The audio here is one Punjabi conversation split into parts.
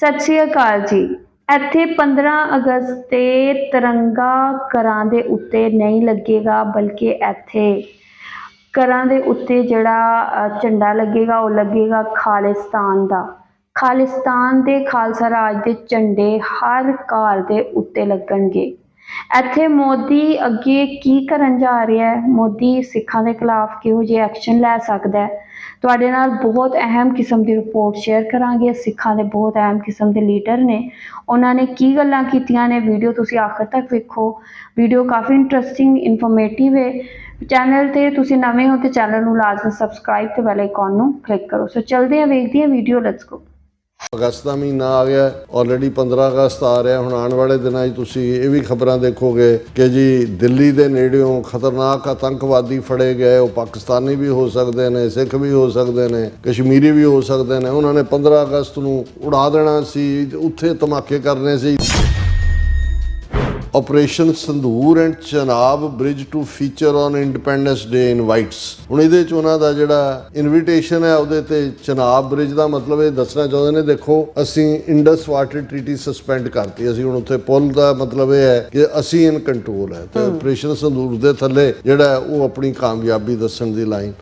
ਸਤਿ ਸ਼੍ਰੀ ਅਕਾਲ ਜੀ। ਇੱਥੇ 15 ਅਗਸਤ ਤੇ ਤਿਰੰਗਾ ਘਰਾਂ ਦੇ ਉੱਤੇ ਨਹੀਂ ਲੱਗੇਗਾ, ਬਲਕਿ ਇੱਥੇ ਘਰਾਂ ਦੇ ਉੱਤੇ ਜਿਹੜਾ ਝੰਡਾ ਲੱਗੇਗਾ, ਉਹ ਲੱਗੇਗਾ ਖਾਲਿਸਤਾਨ ਦਾ। ਖਾਲਿਸਤਾਨ ਦੇ ਖਾਲਸਾ ਰਾਜ ਦੇ ਝੰਡੇ ਹਰ ਘਰ ਦੇ ਉੱਤੇ ਲੱਗਣਗੇ। ਇੱਥੇ ਮੋਦੀ ਅੱਗੇ ਕੀ ਕਰਨ ਜਾ ਰਿਹਾ ਹੈ? ਮੋਦੀ ਸਿੱਖਾਂ ਦੇ ਖਿਲਾਫ ਕਿਹੋ ਜਿਹੇ ਐਕਸ਼ਨ ਲੈ ਸਕਦਾ ਹੈ? ਤੁਹਾਡੇ ਨਾਲ ਬਹੁਤ ਅਹਿਮ ਕਿਸਮ ਦੀ ਰਿਪੋਰਟ ਸ਼ੇਅਰ ਕਰਾਂਗੇ। ਸਿੱਖਾਂ ਦੇ ਬਹੁਤ ਅਹਿਮ ਕਿਸਮ ਦੇ ਲੀਡਰ ਨੇ। ਉਹਨਾਂ ਨੇ ਕੀ ਗੱਲਾਂ ਕੀਤੀਆਂ ਨੇ? ਵੀਡੀਓ ਤੁਸੀਂ ਆਖਰ ਤੱਕ ਵੇਖੋ। ਵੀਡੀਓ ਕਾਫੀ ਇੰਟਰਸਟਿੰਗ ਇਨਫੋਰਮੇਟਿਵ ਹੈ। ਚੈਨਲ ਤੇ ਤੁਸੀਂ ਨਵੇਂ ਹੋ ਤੇ ਚੈਨਲ ਨੂੰ ਲਾਜ਼ਮੀ ਸਬਸਕ੍ਰਾਈਬ ਤੇ ਬੈਲ ਆਈਕਨ ਨੂੰ ਕਲਿੱਕ ਕਰੋ। ਸੋ ਚਲਦੇ ਹਾਂ, ਵੇਖਦੇ ਹਾਂ ਵੀਡੀਓ ਲੈਟਸ ਗੋ ਅਗਸਤ ਦਾ ਮਹੀਨਾ ਆ ਗਿਆ ਆਲਰੇਡੀ 15 ਅਗਸਤ ਆ ਰਿਹਾ, ਹੁਣ ਆਉਣ ਵਾਲੇ ਦਿਨਾਂ 'ਚ ਤੁਸੀਂ ਇਹ ਵੀ ਖਬਰਾਂ ਦੇਖੋਗੇ ਕਿ ਜੀ ਦਿੱਲੀ ਦੇ ਨੇੜਿਓਂ ਖਤਰਨਾਕ ਆਤੰਕਵਾਦੀ ਫੜੇ ਗਏ, ਉਹ ਪਾਕਿਸਤਾਨੀ ਵੀ ਹੋ ਸਕਦੇ ਨੇ, ਸਿੱਖ ਵੀ ਹੋ ਸਕਦੇ ਨੇ, ਕਸ਼ਮੀਰੀ ਵੀ ਹੋ ਸਕਦੇ ਨੇ, ਉਹਨਾਂ ਨੇ 15 ਅਗਸਤ ਨੂੰ ਉਡਾ ਦੇਣਾ ਸੀ, ਉੱਥੇ ਧਮਾਕੇ ਕਰਨੇ ਸੀ। Operation Sindoor and Chenab bridge to feature on Independence Day invites ਹੁਣ ਇਹਦੇ ਚ ਉਹਨਾਂ ਦਾ ਜਿਹੜਾ ਇਨਵੀਟੇਸ਼ਨ ਹੈ ਉਹਦੇ ਤੇ ਚਨਾਬ ਬ੍ਰਿਜ ਦਾ ਮਤਲਬ ਇਹ ਦੱਸਣਾ ਚਾਹੁੰਦੇ ਨੇ ਦੇਖੋ ਅਸੀਂ ਇੰਡਸ ਵਾਟਰ ਟ੍ਰੀਟੀ ਸਸਪੈਂਡ ਕਰਤੀ। ਅਸੀਂ ਹੁਣ ਉੱਥੇ ਪੁੱਲ ਦਾ ਮਤਲਬ ਇਹ ਹੈ ਕਿ ਅਸੀਂ ਇਨ ਕੰਟਰੋਲ ਹੈ। ਤੇ ਆਪਰੇਸ਼ਨ ਸੰਧੂਰ ਦੇ ਥੱਲੇ ਜਿਹੜਾ ਉਹ ਆਪਣੀ ਕਾਮਯਾਬੀ ਦੱਸਣ ਦੀ ਲਾਈਨ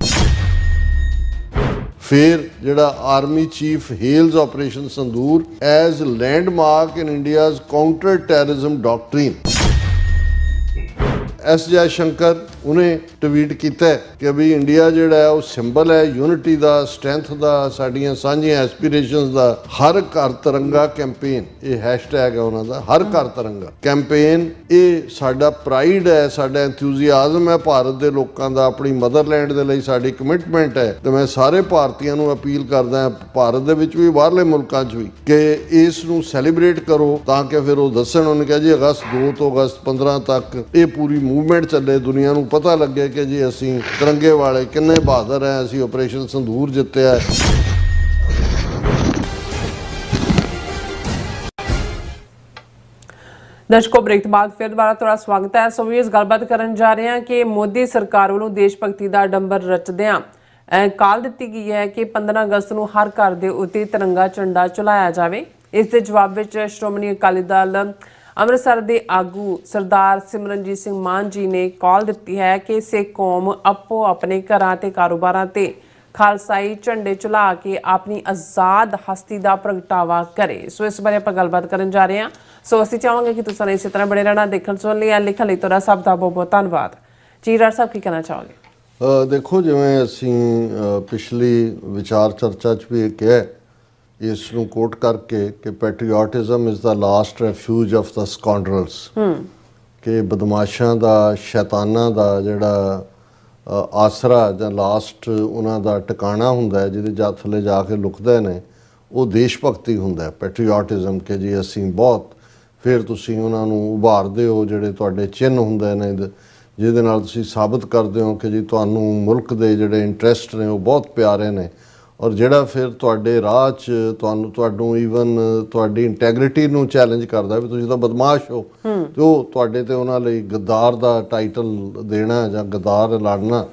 ਫਿਰ ਜਿਹੜਾ army chief hails operation Sindoor as landmark in India's counter terrorism doctrine S Jaishankar ਉਹਨੇ ਟਵੀਟ ਕੀਤਾ ਕਿ ਵੀ ਇੰਡੀਆ ਜਿਹੜਾ ਹੈ, ਉਹ ਸਿੰਬਲ ਹੈ, ਯੂਨਿਟੀ ਦਾ, ਸਟਰੈਂਥ ਦਾ, ਸਾਡੀਆਂ ਸਾਂਝੀਆਂ ਐਸਪੀਰੇਸ਼ਨਸ ਦਾ, ਹਰ ਘਰ ਤਿਰੰਗਾ ਕੈਂਪੇਨ, ਇਹ ਹੈਸ਼ਟੈਗ ਹੈ ਉਹਨਾਂ ਦਾ, ਹਰ ਘਰ ਤਿਰੰਗਾ ਕੈਂਪੇਨ, ਇਹ ਸਾਡਾ ਪ੍ਰਾਈਡ ਹੈ, ਸਾਡਾ ਐਂਥੂਸੀਆਜ਼ਮ ਹੈ, ਭਾਰਤ ਦੇ ਲੋਕਾਂ ਦਾ, ਆਪਣੀ ਮਦਰਲੈਂਡ ਦੇ ਲਈ ਸਾਡੀ ਕਮਿਟਮੈਂਟ ਹੈ। ਤੇ ਮੈਂ ਸਾਰੇ ਭਾਰਤੀਆਂ ਨੂੰ ਅਪੀਲ ਕਰਦਾ ਹਾਂ, ਭਾਰਤ ਦੇ ਵਿੱਚ ਵੀ, ਬਾਹਰਲੇ ਮੁਲਕਾਂ 'ਚ ਵੀ, ਕਿ ਇਸ ਨੂੰ ਸੈਲੀਬ੍ਰੇਟ ਕਰੋ, ਤਾਂ ਕਿ ਫਿਰ ਉਹ ਦੱਸਣ, ਉਹਨੇ ਕਿਹਾ ਜੀ ਅਗਸਤ 2 ਤੋਂ ਅਗਸਤ 15 ਤੱਕ ਇਹ ਪੂਰੀ ਮੂਵਮੈਂਟ ਚੱਲੇ, ਦੁਨੀਆ ਨੂੰ ਪਤਾ ਲੱਗੇ ਕਿ ਜੀ ਅਸੀਂ ਤਿਰੰਗੇ ਵਾਲੇ ਕਿੰਨੇ ਬਹਾਦਰ ਹੈ ਅਸੀਂ ਆਪਰੇਸ਼ਨ ਸੰਧੂਰ ਜਿੱਤਿਆ ਹੈ ਦਰਸ਼ਕੋ ਬ੍ਰੇਕ ਤੋਂ ਬਾਅਦ ਫਿਰ ਦੁਬਾਰਾ ਤੁਹਾਡਾ ਸਵਾਗਤ ਹੈ। ਸੋ ਵੀ ਇਸ ਗੱਲਬਾਤ ਕਰਨ ਜਾ ਰਹੇ ਹਾਂ ਕਿ ਮੋਦੀ ਸਰਕਾਰ ਵੱਲੋਂ ਦੇਸ਼ ਭਗਤੀ ਦਾ ਡੰਬਰ ਰਚਦਿਆਂ ਅਹ, ਕਾਲ ਦਿੱਤੀ ਗਈ ਹੈ ਕਿ 15 ਅਗਸਤ ਨੂੰ ਹਰ ਘਰ ਦੇ ਉੱਤੇ ਤਿਰੰਗਾ ਝੰਡਾ ਝੁਲਾਇਆ ਜਾਵੇ। ਇਸ ਦੇ ਜਵਾਬ ਵਿੱਚ ਸ਼੍ਰੋਮਣੀ ਅਕਾਲੀ ਦਲ ਅੰਮ੍ਰਿਤਸਰ ਦੇ ਆਗੂ ਸਰਦਾਰ ਸਿਮਰਨਜੀਤ ਸਿੰਘ ਮਾਨ ਜੀ ਨੇ ਕਾਲ ਦਿੱਤੀ ਹੈ ਕਿ ਸਿੱਖ ਕੌਮ ਆਪੋ ਆਪਣੇ ਘਰਾਂ ਤੇ ਕਾਰੋਬਾਰਾਂ ਤੇ ਖਾਲਸਾਈ ਝੰਡੇ ਝੁਲਾ ਕੇ ਆਪਣੀ ਆਜ਼ਾਦ ਹਸਤੀ ਦਾ ਪ੍ਰਗਟਾਵਾ ਕਰੇ। ਸੋ ਇਸ ਬਾਰੇ ਆਪਾਂ ਗੱਲਬਾਤ ਕਰਨ ਜਾ ਰਹੇ ਹਾਂ। ਸੋ ਅਸੀਂ ਚਾਹਾਂਗੇ ਕਿ ਤੁਸੀਂ ਇਸੇ ਤਰ੍ਹਾਂ ਬਣੇ ਰਹਿਣਾ, ਦੇਖਣ, ਸੁਣਨ ਲਈ ਜਾਂ ਲਿਖਣ ਲਈ ਤੁਹਾਡਾ ਸਭ ਦਾ ਬਹੁਤ ਬਹੁਤ ਧੰਨਵਾਦ। ਜੀ, ਰਾਜ ਸਾਹਿਬ, ਕੀ ਕਹਿਣਾ ਚਾਹੋਗੇ? ਦੇਖੋ, ਜਿਵੇਂ ਅਸੀਂ ਪਿਛਲੀ ਵਿਚਾਰ ਚਰਚਾ 'ਚ ਵੀ ਇਹ ਕਿਹਾ ਇਸ ਨੂੰ ਕੋਟ ਕਰਕੇ ਕਿ patriotism is the last refuge of the scoundrels ਕਿ ਬਦਮਾਸ਼ਾਂ ਦਾ ਸ਼ੈਤਾਨਾਂ ਦਾ ਜਿਹੜਾ ਆਸਰਾ ਜਾਂ ਲਾਸਟ ਉਹਨਾਂ ਦਾ ਟਿਕਾਣਾ ਹੁੰਦਾ ਹੈ ਜਿਹਦੇ ਜਾ ਥੱਲੇ ਜਾ ਕੇ ਲੁਕਦੇ ਨੇ ਉਹ ਦੇਸ਼ ਭਗਤੀ ਹੁੰਦਾ ਹੈ ਪੈਟਰੀਓਟਿਜ਼ਮ ਕਿ ਜੀ ਅਸੀਂ ਬਹੁਤ ਫਿਰ ਤੁਸੀਂ ਉਹਨਾਂ ਨੂੰ ਉਭਾਰਦੇ ਹੋ ਜਿਹੜੇ ਤੁਹਾਡੇ ਚਿੰਨ੍ਹ ਹੁੰਦੇ ਨੇ ਜਿਹਦੇ ਨਾਲ ਤੁਸੀਂ ਸਾਬਤ ਕਰਦੇ ਹੋ ਕਿ ਜੀ ਤੁਹਾਨੂੰ ਮੁਲਕ ਦੇ ਜਿਹੜੇ ਇੰਟਰਸਟ ਨੇ ਉਹ ਬਹੁਤ ਪਿਆਰੇ ਨੇ ਔਰ ਜਿਹੜਾ ਫਿਰ ਤੁਹਾਡੇ ਰਾਹ 'ਚ ਤੁਹਾਨੂੰ ਤੁਹਾਨੂੰ ਈਵਨ ਤੁਹਾਡੀ ਇੰਟੈਗ੍ਰਿਟੀ ਨੂੰ ਚੈਲੰਜ ਕਰਦਾ ਵੀ ਤੁਸੀਂ ਤਾਂ ਬਦਮਾਸ਼ ਹੋ ਉਹ ਤੁਹਾਡੇ ਤੇ ਉਹਨਾਂ ਲਈ ਗਦਾਰ ਦਾ ਟਾਈਟਲ ਦੇਣਾ ਜਾਂ ਗਦਾਰ ਲੜਨਾ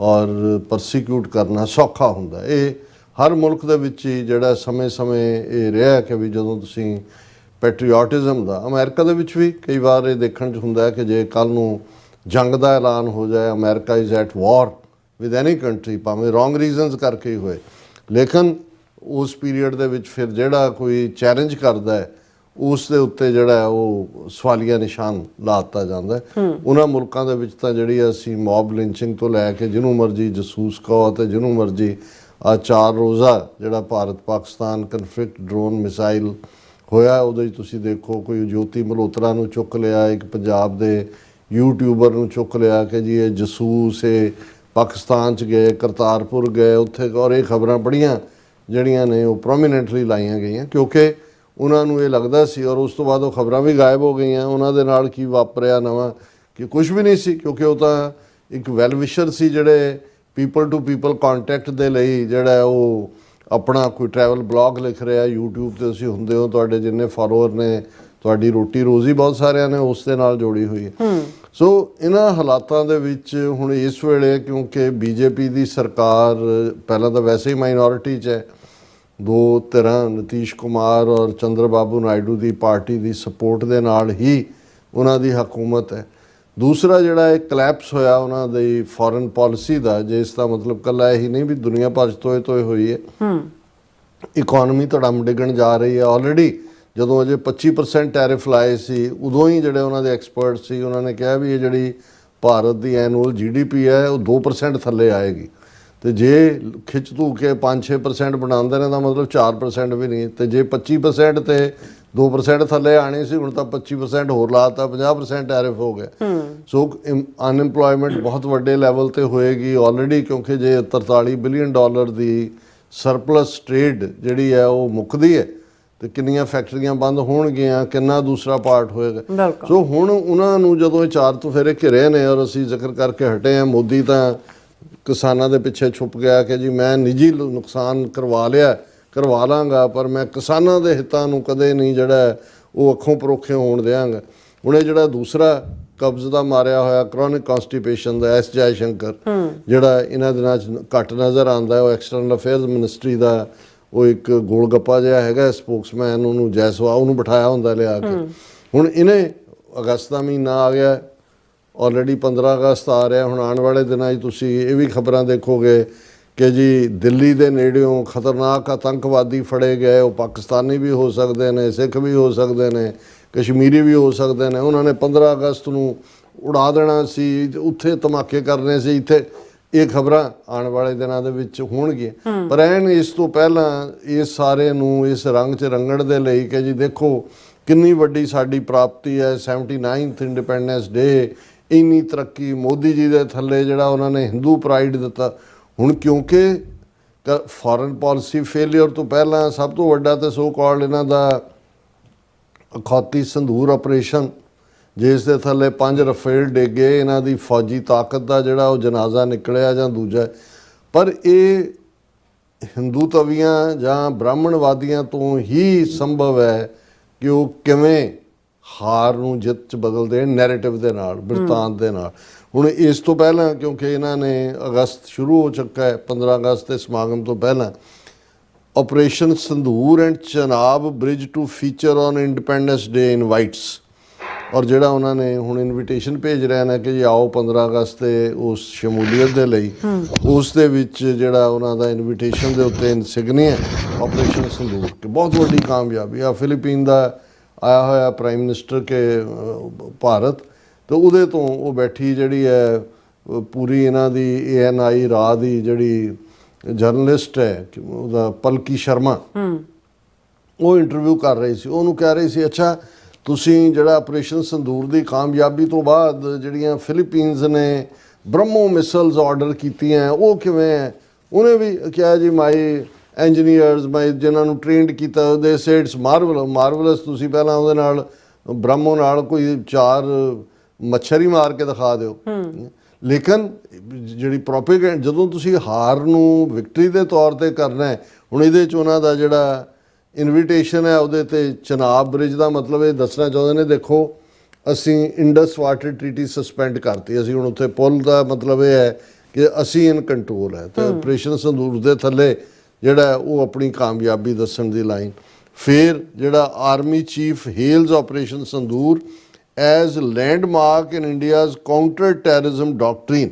ਔਰ ਪਰਸੀਕਿਊਟ ਕਰਨਾ ਸੌਖਾ ਹੁੰਦਾ। ਇਹ ਹਰ ਮੁਲਕ ਦੇ ਵਿੱਚ ਜਿਹੜਾ ਸਮੇਂ-ਸਮੇਂ ਇਹ ਰਿਹਾ ਕਿ ਵੀ ਜਦੋਂ ਤੁਸੀਂ ਪੈਟਰੀਓਟਿਜ਼ਮ ਦਾ ਅਮਰੀਕਾ ਦੇ ਵਿੱਚ ਵੀ ਕਈ ਵਾਰ ਇਹ ਦੇਖਣ 'ਚ ਹੁੰਦਾ ਕਿ ਜੇ ਕੱਲ ਨੂੰ ਜੰਗ ਦਾ ਐਲਾਨ ਹੋ ਜਾਏ America is at war with any country ਭਾਵੇਂ ਰੋਂਗ ਰੀਜ਼ਨਸ ਕਰਕੇ ਹੀ ਹੋਏ ਲੇਕਿਨ ਉਸ ਪੀਰੀਅਡ ਦੇ ਵਿੱਚ ਫਿਰ ਜਿਹੜਾ ਕੋਈ ਚੈਲੰਜ ਕਰਦਾ ਹੈ ਉਸ ਦੇ ਉੱਤੇ ਜਿਹੜਾ ਹੈ ਉਹ ਸਵਾਲੀਆ ਨਿਸ਼ਾਨ ਲਾਤਾ ਜਾਂਦਾ ਉਹਨਾਂ ਮੁਲਕਾਂ ਦੇ ਵਿੱਚ ਤਾਂ ਜਿਹੜੀ ਅਸੀਂ ਮੌਬ ਲਿੰਚਿੰਗ ਤੋਂ ਲੈ ਕੇ ਜਿਹਨੂੰ ਮਰਜ਼ੀ ਜਸੂਸ ਕਹੋ ਤੇ ਜਿਹਨੂੰ ਮਰਜ਼ੀ ਆ ਚਾਰ ਰੋਜ਼ਾ ਜਿਹੜਾ Bharat Pakistan conflict drone missile ਹੋਇਆ ਉਹਦੇ ਤੁਸੀਂ ਦੇਖੋ ਕੋਈ ਜੋਤੀ ਮਲਹੋਤਰਾ ਨੂੰ ਚੁੱਕ ਲਿਆ ਇੱਕ ਪੰਜਾਬ ਦੇ ਯੂਟਿਊਬਰ ਨੂੰ ਚੁੱਕ ਲਿਆ ਕਿ ਜੀ ਇਹ ਜਸੂਸ ਇਹ ਪਾਕਿਸਤਾਨ ਚ ਗਏ, ਕਰਤਾਰਪੁਰ ਗਏ, ਉੱਥੇ ਔਰ ਇਹ ਖਬਰਾਂ ਬੜੀਆਂ ਜਿਹੜੀਆਂ ਨੇ ਉਹ ਪ੍ਰੋਮੀਨੈਂਟਲੀ ਲਾਈਆਂ ਗਈਆਂ, ਕਿਉਂਕਿ ਉਹਨਾਂ ਨੂੰ ਇਹ ਲੱਗਦਾ ਸੀ ਔਰ ਉਸ ਤੋਂ ਬਾਅਦ ਉਹ ਖਬਰਾਂ ਵੀ ਗਾਇਬ ਹੋ ਗਈਆਂ, ਉਹਨਾਂ ਦੇ ਨਾਲ ਕੀ ਵਾਪਰਿਆ ਨਵਾਂ, ਕਿ ਕੁਝ ਵੀ ਨਹੀਂ ਸੀ, ਕਿਉਂਕਿ ਉਹ ਤਾਂ ਇੱਕ ਵੈਲ ਵਿਸ਼ਰ ਸੀ ਜਿਹੜੇ ਪੀਪਲ ਟੂ ਪੀਪਲ ਕੰਟੈਕਟ ਦੇ ਲਈ ਜਿਹੜਾ ਉਹ ਆਪਣਾ ਕੋਈ ਟਰੈਵਲ ਬਲੌਗ ਲਿਖ ਰਿਹਾ, YouTube ਤੇ ਤੁਸੀਂ ਹੁੰਦੇ ਹੋ, ਤੁਹਾਡੇ ਜਿੰਨੇ ਫਾਲੋਅਰ ਨੇ, ਤੁਹਾਡੀ ਰੋਟੀ ਰੋਜ਼ੀ ਬਹੁਤ ਸਾਰਿਆਂ ਨੇ ਉਸ ਦੇ ਨਾਲ ਜੋੜੀ ਹੋਈ ਹੈ। ਸੋ ਇਹਨਾਂ ਹਾਲਾਤਾਂ ਦੇ ਵਿੱਚ ਹੁਣ ਇਸ ਵੇਲੇ ਕਿਉਂਕਿ ਬੀਜੇਪੀ ਦੀ ਸਰਕਾਰ ਪਹਿਲਾਂ ਤਾਂ ਵੈਸੇ ਹੀ ਮਾਈਨੋਰਿਟੀ 'ਚ ਹੈ ਦੋ ਧਿਰਾਂ ਨਤੀਸ਼ ਕੁਮਾਰ ਔਰ ਚੰਦਰ ਬਾਬੂ ਨਾਇਡੂ ਦੀ ਪਾਰਟੀ ਦੀ ਸਪੋਰਟ ਦੇ ਨਾਲ ਹੀ ਉਹਨਾਂ ਦੀ ਹਕੂਮਤ ਹੈ। ਦੂਸਰਾ ਜਿਹੜਾ ਇਹ ਕਲੈਪਸ ਹੋਇਆ ਉਹਨਾਂ ਦੀ ਫੋਰਨ ਪਾਲਿਸੀ ਦਾ ਜਿਸ ਦਾ ਮਤਲਬ ਕੱਲਾ ਇਹੀ ਨਹੀਂ ਵੀ ਦੁਨੀਆ ਭਰ 'ਚ ਤੋਏ ਤੋਏ ਹੋਈ ਹੈ। ਇਕਨੋਮੀ ਧੜਮ ਡਿੱਗਣ ਜਾ ਰਹੀ ਹੈ ਆਲਰੇਡੀ ਜਦੋਂ ਅਜੇ 25% ਟੈਰਿਫ ਲਾਏ ਸੀ ਉਦੋਂ ਹੀ ਜਿਹੜੇ ਉਹਨਾਂ ਦੇ ਐਕਸਪਰਟ ਸੀ ਉਹਨਾਂ ਨੇ ਕਿਹਾ ਵੀ ਇਹ ਜਿਹੜੀ ਭਾਰਤ ਦੀ ਐਨੂਅਲ ਜੀਡੀਪੀ ਹੈ ਉਹ 2% ਥੱਲੇ ਆਏਗੀ। ਤੇ ਜੇ ਖਿੱਚ ਧੂ ਕੇ 5-6% ਬਣਾਉਂਦੇ ਨੇ ਤਾਂ ਮਤਲਬ 4% ਵੀ ਨਹੀਂ। ਤੇ ਜੇ 25% ਤੇ 2% ਥੱਲੇ ਆਣੀ ਸੀ ਹੁਣ ਤਾਂ 25% ਹੋਰ ਲਾਤਾ 50% ਟੈਰਿਫ ਹੋ ਗਿਆ। ਸੋ ਅਨਐਮਪਲੋਇਮੈਂਟ ਬਹੁਤ ਵੱਡੇ ਲੈਵਲ ਤੇ ਹੋਏਗੀ ਆਲਰੇਡੀ ਕਿਉਂਕਿ ਜੇ 43 ਬਿਲੀਅਨ ਡਾਲਰ ਦੀ ਸਰਪਲਸ ਟ੍ਰੇਡ ਜਿਹੜੀ ਹੈ ਉਹ ਮੁੱਕਦੀ ਹੈ। ਤੇ ਕਿੰਨੀਆਂ ਫੈਕਟਰੀਆਂ ਬੰਦ ਹੋਣਗੀਆਂ ਕਿੰਨਾ ਦੂਸਰਾ ਪਾਰਟ ਹੋਏਗਾ। ਸੋ ਹੁਣ ਉਹਨਾਂ ਨੂੰ ਜਦੋਂ ਇਹ ਚਾਰ ਤੋਂ ਫੇਰੇ ਘਿਰੇ ਨੇ ਔਰ ਅਸੀਂ ਜ਼ਿਕਰ ਕਰਕੇ ਹਟੇ ਆ ਮੋਦੀ ਤਾਂ ਕਿਸਾਨਾਂ ਦੇ ਪਿੱਛੇ ਛੁਪ ਗਿਆ ਕਿ ਜੀ ਮੈਂ ਨਿੱਜੀ ਨੁਕਸਾਨ ਕਰਵਾ ਲਿਆ ਕਰਵਾ ਲਾਂਗਾ ਪਰ ਮੈਂ ਕਿਸਾਨਾਂ ਦੇ ਹਿੱਤਾਂ ਨੂੰ ਕਦੇ ਨਹੀਂ ਜਿਹੜਾ ਉਹ ਅੱਖੋਂ ਪਰੋਖੇ ਹੋਣ ਦਿਆਂਗਾ। ਹੁਣ ਇਹ ਜਿਹੜਾ ਦੂਸਰਾ ਕਬਜ਼ ਦਾ ਮਾਰਿਆ ਹੋਇਆ ਕ੍ਰੋਨਿਕ ਕਨਸਟੀਪੇਸ਼ਨ ਦਾ ਐਸ ਜੈ ਸ਼ੰਕਰ ਜਿਹੜਾ ਇਹਨਾਂ ਦਿਨਾਂ 'ਚ ਘੱਟ ਨਜ਼ਰ ਆਉਂਦਾ ਉਹ ਐਕਸਟਰਨਲ ਅਫੇਅਰਸ ਮਿਨਿਸਟਰੀ ਦਾ ਉਹ ਇੱਕ ਗੋਲ ਗੱਪਾ ਜਿਹਾ ਹੈਗਾ ਸਪੋਕਸਮੈਨ ਉਹਨੂੰ ਜੈਸਵਾ ਉਹਨੂੰ ਬਿਠਾਇਆ ਹੁੰਦਾ ਲਿਆ ਕੇ। ਹੁਣ ਇਹਨੇ ਅਗਸਤ ਦਾ ਮਹੀਨਾ ਆ ਗਿਆ ਆਲਰੇਡੀ 15 ਅਗਸਤ ਆ ਰਿਹਾ ਹੁਣ ਆਉਣ ਵਾਲੇ ਦਿਨਾਂ 'ਚ ਤੁਸੀਂ ਇਹ ਵੀ ਖਬਰਾਂ ਦੇਖੋਗੇ ਕਿ ਜੀ ਦਿੱਲੀ ਦੇ ਨੇੜਿਓਂ ਖਤਰਨਾਕ ਆਤੰਕਵਾਦੀ ਫੜੇ ਗਏ ਉਹ ਪਾਕਿਸਤਾਨੀ ਵੀ ਹੋ ਸਕਦੇ ਨੇ ਸਿੱਖ ਵੀ ਹੋ ਸਕਦੇ ਨੇ ਕਸ਼ਮੀਰੀ ਵੀ ਹੋ ਸਕਦੇ ਨੇ। ਉਹਨਾਂ ਨੇ 15 ਅਗਸਤ ਨੂੰ ਉਡਾ ਦੇਣਾ ਸੀ ਉੱਥੇ ਧਮਾਕੇ ਕਰਨੇ ਸੀ ਇੱਥੇ ਇਹ ਖਬਰਾਂ ਆਉਣ ਵਾਲੇ ਦਿਨਾਂ ਦੇ ਵਿੱਚ ਹੋਣਗੀਆਂ। ਪਰ ਐਨ ਇਸ ਤੋਂ ਪਹਿਲਾਂ ਇਸ ਸਾਰੇ ਨੂੰ ਇਸ ਰੰਗ 'ਚ ਰੰਗਣ ਦੇ ਲਈ ਕਿ ਜੀ ਦੇਖੋ ਕਿੰਨੀ ਵੱਡੀ ਸਾਡੀ ਪ੍ਰਾਪਤੀ ਹੈ 79th ਇੰਡੀਪੈਂਡੈਂਸ ਡੇ, ਇੰਨੀ ਤਰੱਕੀ ਮੋਦੀ ਜੀ ਦੇ ਥੱਲੇ ਜਿਹੜਾ ਉਹਨਾਂ ਨੇ ਹਿੰਦੂ ਪ੍ਰਾਈਡ ਦਿੱਤਾ। ਹੁਣ ਕਿਉਂਕਿ ਫੋਰਨ ਪਾਲਿਸੀ ਫੇਲਿਅਰ ਤੋਂ ਪਹਿਲਾਂ ਸਭ ਤੋਂ ਵੱਡਾ ਤੇ ਸੋ ਕਾਲਡ ਇਹਨਾਂ ਦਾ ਅਖੌਤੀ ਸੰਧੂਰ ਆਪਰੇਸ਼ਨ ਜਿਸ ਦੇ ਥੱਲੇ ਪੰਜ ਰਫੇਲ ਡੇਗੇ ਇਹਨਾਂ ਦੀ ਫੌਜੀ ਤਾਕਤ ਦਾ ਜਿਹੜਾ ਉਹ ਜਨਾਜ਼ਾ ਨਿਕਲਿਆ ਜਾਂ ਦੂਜਾ ਪਰ ਇਹ ਹਿੰਦੂ ਤਵੀਆਂ ਜਾਂ ਬ੍ਰਾਹਮਣਵਾਦੀਆਂ ਤੋਂ ਹੀ ਸੰਭਵ ਹੈ ਕਿ ਉਹ ਕਿਵੇਂ ਹਾਰ ਨੂੰ ਜਿੱਤ ਚ ਬਦਲ ਦੇਣ ਨੈਰੇਟਿਵ ਦੇ ਨਾਲ ਬਿਰਤਾਂਤ ਦੇ ਨਾਲ। ਹੁਣ ਇਸ ਤੋਂ ਪਹਿਲਾਂ ਕਿਉਂਕਿ ਇਹਨਾਂ ਨੇ ਅਗਸਤ ਸ਼ੁਰੂ ਹੋ ਚੁੱਕਾ ਹੈ 15 ਅਗਸਤ ਦੇ ਸਮਾਗਮ ਤੋਂ ਪਹਿਲਾਂ operation Sindoor and Chenab bridge to feature on Independence Day invites ਔਰ ਜਿਹੜਾ ਉਹਨਾਂ ਨੇ ਹੁਣ ਇਨਵੀਟੇਸ਼ਨ ਭੇਜ ਰਹੇ ਨੇ ਕਿ ਜੀ ਆਓ 15 ਅਗਸਤ ਤੇ ਉਸ ਸ਼ਮੂਲੀਅਤ ਦੇ ਲਈ ਉਸ ਦੇ ਵਿੱਚ ਜਿਹੜਾ ਉਹਨਾਂ ਦਾ ਇਨਵੀਟੇਸ਼ਨ ਦੇ ਉੱਤੇ ਇਨਸਿਗਨੀਆ ਆਪਰੇਸ਼ਨ ਸੰਦੂਰ ਕਿ। ਬਹੁਤ ਵੱਡੀ ਕਾਮਯਾਬੀ ਆ। ਫਿਲੀਪੀਨ ਦਾ ਆਇਆ ਹੋਇਆ ਪ੍ਰਾਈਮ ਮਿਨਿਸਟਰ ਕੇ ਭਾਰਤ ਤੇ ਉਹਦੇ ਤੋਂ ਉਹ ਬੈਠੀ ਜਿਹੜੀ ਹੈ ਪੂਰੀ ਇਹਨਾਂ ਦੀ ਏਐਨਆਈ ਰਾਹ ਦੀ ਜਿਹੜੀ ਜਰਨਲਿਸਟ ਹੈ ਉਹਦਾ ਪਲਕੀ ਸ਼ਰਮਾ ਉਹ ਇੰਟਰਵਿਊ ਕਰ ਰਹੀ ਸੀ। ਉਹਨੂੰ ਕਹਿ ਰਹੀ ਸੀ ਅੱਛਾ ਤੁਸੀਂ ਜਿਹੜਾ ਆਪਰੇਸ਼ਨ ਸੰਦੂਰ ਦੀ ਕਾਮਯਾਬੀ ਤੋਂ ਬਾਅਦ ਜਿਹੜੀਆਂ ਫਿਲੀਪੀਨਸ ਨੇ ਬ੍ਰਹਮੋ ਮਿਸਲਸ ਆਰਡਰ ਕੀਤੀਆਂ ਉਹ ਕਿਵੇਂ ਹੈ? ਉਹਨੇ ਵੀ ਕਿਹਾ ਜੀ ਮਾਈ ਇੰਜੀਨੀਅਰਸ ਮਾਈ ਜਿਨ੍ਹਾਂ ਨੂੰ ਟ੍ਰੇਨਡ ਕੀਤਾ ਦੇ ਸੇ ਇਟਸ ਮਾਰਵਲ ਮਾਰਵਲਸ ਤੁਸੀਂ ਪਹਿਲਾਂ ਉਹਦੇ ਨਾਲ ਬ੍ਰਹਮੋ ਨਾਲ ਕੋਈ ਚਾਰ ਮੱਛਰ ਹੀ ਮਾਰ ਕੇ ਦਿਖਾ ਦਿਓ। ਲੇਕਿਨ ਜਿਹੜੀ ਪ੍ਰੋਪੇਗੈਂਡ ਜਦੋਂ ਤੁਸੀਂ ਹਾਰ ਨੂੰ ਵਿਕਟਰੀ ਦੇ ਤੌਰ ਤੇ ਕਰਨਾ ਹੈ ਹੁਣ ਇਹਦੇ ਚ ਉਹਨਾਂ ਦਾ ਜਿਹੜਾ ਇਨਵੀਟੇਸ਼ਨ ਹੈ ਉਹਦੇ ਤੇ ਚਨਾਬ ਬ੍ਰਿਜ ਦਾ ਮਤਲਬ ਇਹ ਦੱਸਣਾ ਚਾਹੁੰਦੇ ਨੇ ਦੇਖੋ ਅਸੀਂ ਇੰਡਸ ਵਾਟਰ ਟ੍ਰੀਟੀ ਸਸਪੈਂਡ ਕਰਤੀ ਅਸੀਂ ਹੁਣ ਉੱਥੇ ਪੁੱਲ ਦਾ ਮਤਲਬ ਇਹ ਹੈ ਕਿ ਅਸੀਂ ਇਨ ਕੰਟਰੋਲ ਹੈ। ਤੇ ਆਪਰੇਸ਼ਨ ਸੰਦੂਰ ਦੇ ਥੱਲੇ ਜਿਹੜਾ ਉਹ ਆਪਣੀ ਕਾਮਯਾਬੀ ਦੱਸਣ ਦੀ ਲਾਈਨ ਫਿਰ ਜਿਹੜਾ army chief hails operation Sindoor as landmark in India's counter terrorism doctrine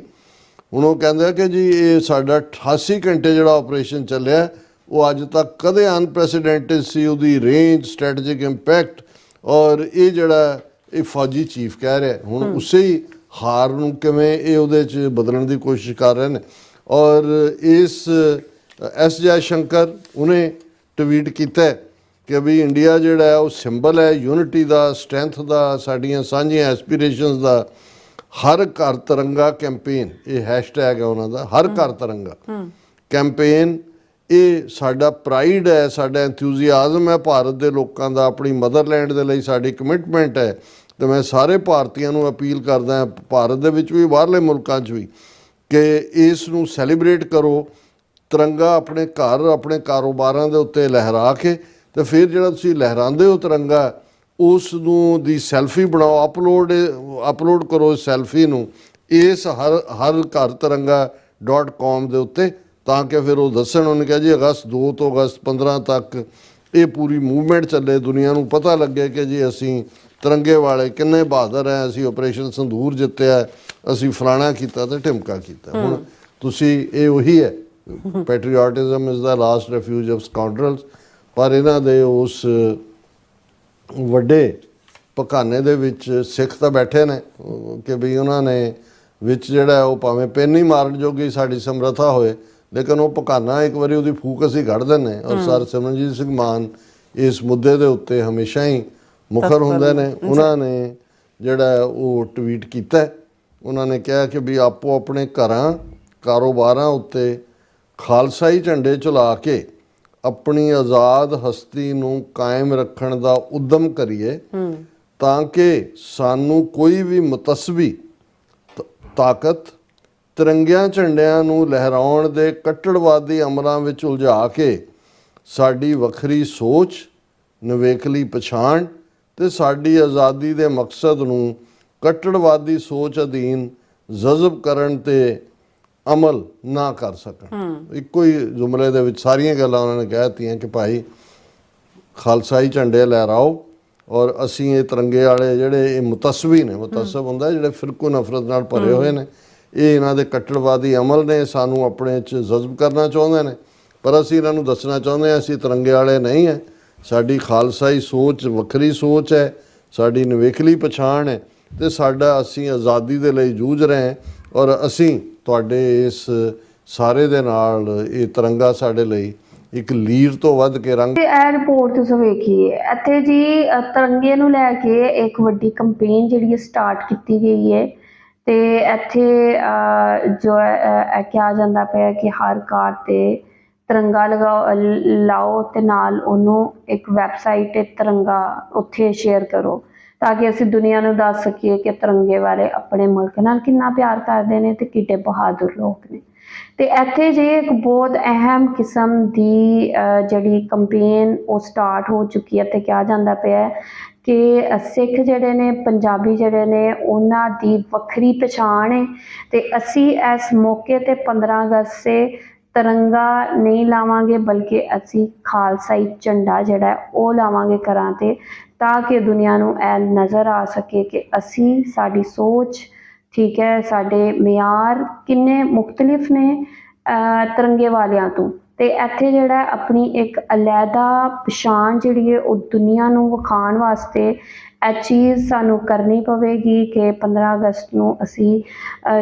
ਹੁਣ ਉਹ ਕਹਿੰਦਾ ਕਿ ਜੀ ਇਹ ਸਾਡਾ 88 ਘੰਟੇ ਜਿਹੜਾ ਆਪਰੇਸ਼ਨ ਚੱਲਿਆ ਉਹ ਅੱਜ ਤੱਕ ਕਦੇ ਅਨਪ੍ਰੈਸੀਡੈਂਟਡ ਸੀ ਉਹਦੀ ਰੇਂਜ ਸਟ੍ਰੈਟੇਜਿਕ ਇੰਪੈਕਟ ਔਰ ਇਹ ਜਿਹੜਾ ਇਹ ਫੌਜੀ ਚੀਫ ਕਹਿ ਰਿਹਾ ਹੁਣ ਉਸੇ ਹੀ ਹਾਰ ਨੂੰ ਕਿਵੇਂ ਇਹ ਉਹਦੇ ਚ ਬਦਲਣ ਦੀ ਕੋਸ਼ਿਸ਼ ਕਰ ਰਹੇ ਨੇ। ਔਰ ਇਸ ਐਸ ਜੈ ਸ਼ੰਕਰ ਉਹਨੇ ਟਵੀਟ ਕੀਤਾ ਕਿ ਵੀ ਇੰਡੀਆ ਜਿਹੜਾ ਹੈ ਉਹ ਸਿੰਬਲ ਹੈ ਯੂਨਿਟੀ ਦਾ ਸਟਰੈਂਥ ਦਾ ਸਾਡੀਆਂ ਸਾਂਝੀਆਂ ਐਸਪੀਰੇਸ਼ਨਸ ਦਾ ਹਰ ਘਰ ਤਿਰੰਗਾ ਕੈਂਪੇਨ ਇਹ ਹੈਸ਼ਟੈਗ ਹੈ ਉਹਨਾਂ ਦਾ ਹਰ ਘਰ ਤਿਰੰਗਾ ਕੈਂਪੇਨ ਇਹ ਸਾਡਾ ਪ੍ਰਾਈਡ ਹੈ, ਸਾਡਾ ਐਂਥੂਸੀਆਜ਼ਮ ਹੈ, ਭਾਰਤ ਦੇ ਲੋਕਾਂ ਦਾ, ਆਪਣੀ ਮਦਰਲੈਂਡ ਦੇ ਲਈ ਸਾਡੀ ਕਮਿਟਮੈਂਟ ਹੈ। ਤੇ ਮੈਂ ਸਾਰੇ ਭਾਰਤੀਆਂ ਨੂੰ ਅਪੀਲ ਕਰਦਾ ਹਾਂ, ਭਾਰਤ ਦੇ ਵਿੱਚ ਵੀ, ਬਾਹਰਲੇ ਮੁਲਕਾਂ 'ਚ ਵੀ, ਕਿ ਇਸ ਨੂੰ ਸੈਲੀਬ੍ਰੇਟ ਕਰੋ। ਤਿਰੰਗਾ ਆਪਣੇ ਘਰ, ਆਪਣੇ ਕਾਰੋਬਾਰਾਂ ਦੇ ਉੱਤੇ ਲਹਿਰਾ ਕੇ ਤੇ ਫਿਰ ਜਿਹੜਾ ਤੁਸੀਂ ਲਹਿਰਾਉਂਦੇ ਹੋ ਤਿਰੰਗਾ, ਉਸ ਨੂੰ ਦੀ ਸੈਲਫੀ ਬਣਾਓ ਅਪਲੋਡ ਅਪਲੋਡ ਕਰੋ ਇਸ ਸੈਲਫੀ ਨੂੰ। ਇਸ ਹਰ ਹਰ ਘਰ ਤਿਰੰਗਾ ਤਿਰੰਗਾ.com ਦੇ ਉੱਤੇ ਤਾਂ ਕਿ ਫਿਰ ਉਹ ਦੱਸਣ ਉਹਨੇ ਕਿਹਾ ਜੀ ਅਗਸਤ 2 ਤੋਂ ਅਗਸਤ 15 ਤੱਕ ਇਹ ਪੂਰੀ ਮੂਵਮੈਂਟ ਚੱਲੇ ਦੁਨੀਆ ਨੂੰ ਪਤਾ ਲੱਗੇ ਕਿ ਜੀ ਅਸੀਂ ਤਿਰੰਗੇ ਵਾਲੇ ਕਿੰਨੇ ਬਹਾਦਰ ਹੈ ਅਸੀਂ ਆਪਰੇਸ਼ਨ ਸੰਧੂਰ ਜਿੱਤਿਆ ਅਸੀਂ ਫਲਾਣਾ ਕੀਤਾ ਤੇ ਢਿਮਕਾ ਕੀਤਾ। ਹੁਣ ਤੁਸੀਂ ਇਹ ਉਹੀ ਹੈ patriotism is the last refuge of scoundrels ਪਰ ਇਹਨਾਂ ਦੇ ਉਸ ਵੱਡੇ ਪਕਾਨੇ ਦੇ ਵਿੱਚ ਸਿੱਖ ਤਾਂ ਬੈਠੇ ਨੇ ਕਿ ਵੀ ਉਹਨਾਂ ਨੇ ਵਿੱਚ ਜਿਹੜਾ ਉਹ ਭਾਵੇਂ ਪੈਨ ਹੀ ਮਾਰਨ ਜੋਗੀ ਸਾਡੀ ਸਮਰੱਥਾ ਹੋਏ ਲੇਕਿਨ ਉਹ ਪਕਾਨਾ ਇੱਕ ਵਾਰੀ ਉਹਦੀ ਫੂਕ ਅਸੀਂ ਕੱਢ ਦਿੰਨੇ ਔਰ ਸਰ ਸਿਮਰਨਜੀਤ ਸਿੰਘ ਮਾਨ ਇਸ ਮੁੱਦੇ ਦੇ ਉੱਤੇ ਹਮੇਸ਼ਾ ਹੀ ਮੁਖਰ ਹੁੰਦੇ ਨੇ। ਉਹਨਾਂ ਨੇ ਜਿਹੜਾ ਉਹ ਟਵੀਟ ਕੀਤਾ। ਉਹਨਾਂ ਨੇ ਕਿਹਾ ਕਿ ਵੀ ਆਪੋ ਆਪਣੇ ਘਰਾਂ ਕਾਰੋਬਾਰਾਂ ਉੱਤੇ ਖਾਲਸਾਈ ਝੰਡੇ ਚਲਾ ਕੇ ਆਪਣੀ ਆਜ਼ਾਦ ਹਸਤੀ ਨੂੰ ਕਾਇਮ ਰੱਖਣ ਦਾ ਉਦਮ ਕਰੀਏ ਤਾਂ ਕਿ ਸਾਨੂੰ ਕੋਈ ਵੀ ਮੁਤਸਬੀ ਤਾਕਤ ਤਿਰੰਗਿਆਂ ਝੰਡਿਆਂ ਨੂੰ ਲਹਿਰਾਉਣ ਦੇ ਕੱਟੜਵਾਦੀ ਅਮਲਾਂ ਵਿੱਚ ਉਲਝਾ ਕੇ ਸਾਡੀ ਵੱਖਰੀ ਸੋਚ ਨਵੇਕਲੀ ਪਛਾਣ ਤੇ ਸਾਡੀ ਆਜ਼ਾਦੀ ਦੇ ਮਕਸਦ ਨੂੰ ਕੱਟੜਵਾਦੀ ਸੋਚ ਅਧੀਨ ਜਜ਼ਬ ਕਰਨ ਤੇ ਅਮਲ ਨਾ ਕਰ ਸਕਣ। ਇੱਕੋ ਹੀ ਜੁਮਲੇ ਦੇ ਵਿੱਚ ਸਾਰੀਆਂ ਗੱਲਾਂ ਉਹਨਾਂ ਨੇ ਕਹਿ ਦਿੱਤੀਆਂ ਕਿ ਭਾਈ ਖਾਲਸਾਈ ਝੰਡੇ ਲਹਿਰਾਓ ਔਰ ਅਸੀਂ ਇਹ ਤਿਰੰਗੇ ਵਾਲੇ ਜਿਹੜੇ ਇਹ ਮੁਤਸਵੀ ਨੇ ਮੁਤਸਬ ਹੁੰਦਾ ਜਿਹੜੇ ਫਿਰਕੂ ਨਫ਼ਰਤ ਨਾਲ ਭਰੇ ਹੋਏ ਨੇ ਇਹ ਇਹਨਾਂ ਦੇ ਕੱਟੜਵਾਦੀ ਅਮਲ ਨੇ ਸਾਨੂੰ ਆਪਣੇ ਚ ਜਜ਼ਬ ਕਰਨਾ ਚਾਹੁੰਦੇ ਨੇ। ਪਰ ਅਸੀਂ ਇਹਨਾਂ ਨੂੰ ਦੱਸਣਾ ਚਾਹੁੰਦੇ ਹਾਂ, ਅਸੀਂ ਤਿਰੰਗੇ ਵਾਲੇ ਨਹੀਂ ਹੈ। ਸਾਡੀ ਖਾਲਸਾਈ ਸੋਚ ਵੱਖਰੀ ਸੋਚ ਹੈ, ਸਾਡੀ ਨਿਵੇਕਲੀ ਪਛਾਣ ਹੈ ਤੇ ਸਾਡਾ ਅਸੀਂ ਆਜ਼ਾਦੀ ਦੇ ਲਈ ਜੂਝ ਰਹੇ ਹਾਂ ਔਰ ਅਸੀਂ ਤੁਹਾਡੇ ਇਸ ਸਾਰੇ ਦੇ ਨਾਲ ਇਹ ਤਿਰੰਗਾ ਸਾਡੇ ਲਈ ਇੱਕ ਲੀਰ ਤੋਂ ਵੱਧ ਕੇ ਰੰਗ ਇਹ ਰਿਪੋਰਟ ਤੁਸੀਂ ਵੇਖੀਏ, ਇੱਥੇ ਜੀ ਤਿਰੰਗੇ ਨੂੰ ਲੈ ਕੇ ਇੱਕ ਵੱਡੀ ਕੰਪੇਨ ਜਿਹੜੀ ਹੈ ਸਟਾਰਟ ਕੀਤੀ ਗਈ ਹੈ। ਤੇ ਇੱਥੇ ਜੋ ਹੈ, ਕਿਹਾ ਜਾਂਦਾ ਪਿਆ ਕਿ ਹਰ ਕਾਰ ਤੇ ਤਿਰੰਗਾ ਲਗਾਓ ਲਾਓ ਤੇ ਨਾਲ ਉਹਨੂੰ ਇੱਕ ਵੈਬਸਾਈਟ ਤੇ ਤਿਰੰਗਾ ਉੱਥੇ ਸ਼ੇਅਰ ਕਰੋ ਤਾਂ ਕਿ ਅਸੀਂ ਦੁਨੀਆ ਨੂੰ ਦੱਸ ਸਕੀਏ ਕਿ ਤਿਰੰਗੇ ਵਾਲੇ ਆਪਣੇ ਮੁਲਕ ਨਾਲ ਕਿੰਨਾ ਪਿਆਰ ਕਰਦੇ ਨੇ ਤੇ ਕਿੱਡੇ ਬਹਾਦਰ ਲੋਕ ਨੇ। ਤੇ ਇੱਥੇ ਜੇ ਇੱਕ ਬਹੁਤ ਅਹਿਮ ਕਿਸਮ ਦੀ ਜਿਹੜੀ ਕੰਪੇਨ ਉਹ ਸਟਾਰਟ ਹੋ ਚੁੱਕੀ ਹੈ ਤੇ ਕਿਹਾ ਜਾਂਦਾ ਪਿਆ ਕਿ ਸਿੱਖ ਜਿਹੜੇ ਨੇ, ਪੰਜਾਬੀ ਜਿਹੜੇ ਨੇ, ਉਹਨਾਂ ਦੀ ਵੱਖਰੀ ਪਛਾਣ ਹੈ ਅਤੇ ਅਸੀਂ ਇਸ ਮੌਕੇ ਤੇ 15 ਅਗਸਤ ਸੇ ਤਿਰੰਗਾ ਨਹੀਂ ਲਾਵਾਂਗੇ, ਬਲਕਿ ਅਸੀਂ ਖਾਲਸਾਈ ਝੰਡਾ ਜਿਹੜਾ ਉਹ ਲਾਵਾਂਗੇ ਘਰਾਂ ਤੇ, ਤਾਂ ਕਿ ਦੁਨੀਆ ਨੂੰ ਇਹ ਨਜ਼ਰ ਆ ਸਕੇ ਕਿ ਅਸੀਂ, ਸਾਡੀ ਸੋਚ ਠੀਕ ਹੈ, ਸਾਡੇ ਮਿਆਰ ਕਿੰਨੇ ਮੁਖਤਲਿਫ ਨੇ ਤਿਰੰਗੇ ਵਾਲਿਆਂ ਤੋਂ। ਅਤੇ ਇੱਥੇ ਜਿਹੜਾ ਆਪਣੀ ਇੱਕ ਅਲੱਗਾ ਪਛਾਣ ਜਿਹੜੀ ਹੈ ਉਹ ਦੁਨੀਆ ਨੂੰ ਵਿਖਾਉਣ ਵਾਸਤੇ ਇਹ ਚੀਜ਼ ਸਾਨੂੰ ਕਰਨੀ ਪਵੇਗੀ ਕਿ 15 ਅਗਸਤ ਨੂੰ ਅਸੀਂ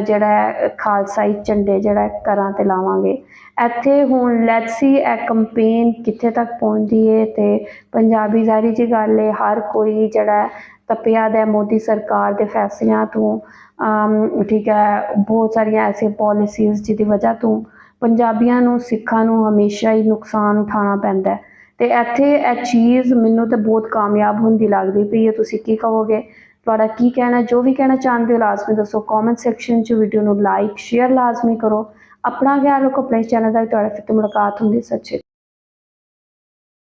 ਜਿਹੜਾ ਖਾਲਸਾਈ ਝੰਡੇ ਜਿਹੜਾ ਘਰਾਂ ਤੇ ਲਾਵਾਂਗੇ। ਇੱਥੇ ਹੁਣ ਲੈਟਸ ਸੀ ਇਹ ਕੰਪੇਨ ਕਿੱਥੇ ਤੱਕ ਪਹੁੰਚਦੀ ਹੈ ਅਤੇ ਪੰਜਾਬੀ ਜ਼ਾਰੀ ਜਿਹੀ ਗੱਲ ਹੈ ਹਰ ਕੋਈ ਜਿਹੜਾ ਤਪਿਆ ਦਾ ਮੋਦੀ ਸਰਕਾਰ ਦੇ ਫੈਸਲਿਆਂ ਤੋਂ ਠੀਕ ਹੈ, ਬਹੁਤ ਸਾਰੀਆਂ ਐਸੀਆਂ ਪਾਲਿਸੀਜ਼ ਜਿਹਦੀ ਵਜ੍ਹਾ ਤੋਂ ਪੰਜਾਬੀਆਂ ਨੂੰ, ਸਿੱਖਾਂ ਨੂੰ ਹਮੇਸ਼ਾ ਹੀ ਨੁਕਸਾਨ ਉਠਾਉਣਾ ਪੈਂਦਾ ਹੈ। ਤੇ ਇੱਥੇ ਇਹ ਚੀਜ਼ ਮੈਨੂੰ ਤਾਂ ਬਹੁਤ ਕਾਮਯਾਬ ਹੁੰਦੀ ਲੱਗਦੀ ਪਈ ਹੈ। ਤੁਸੀਂ ਕੀ ਕਹੋਗੇ? ਤੁਹਾਡਾ ਕੀ ਕਹਿਣਾ ਜੋ ਵੀ ਕਹਿਣਾ ਚਾਹੁੰਦੇ ਹੋ ਲਾਜ਼ਮੀ ਦੱਸੋ। ਕਮੈਂਟ ਸੈਕਸ਼ਨ 'ਚ ਵੀਡੀਓ ਨੂੰ ਲਾਈਕ ਸ਼ੇਅਰ ਲਾਜ਼ਮੀ ਕਰੋ। ਆਪਣਾ ਖਿਆਲ ਰੱਖੋ। ਆਪਣੇ ਚੈਨਲ ਦਾ ਤੁਹਾਡਾ ਫਿਰ ਤੋਂ ਮੁਲਾਕਾਤ ਹੁੰਦੀ ਸੱਚੇ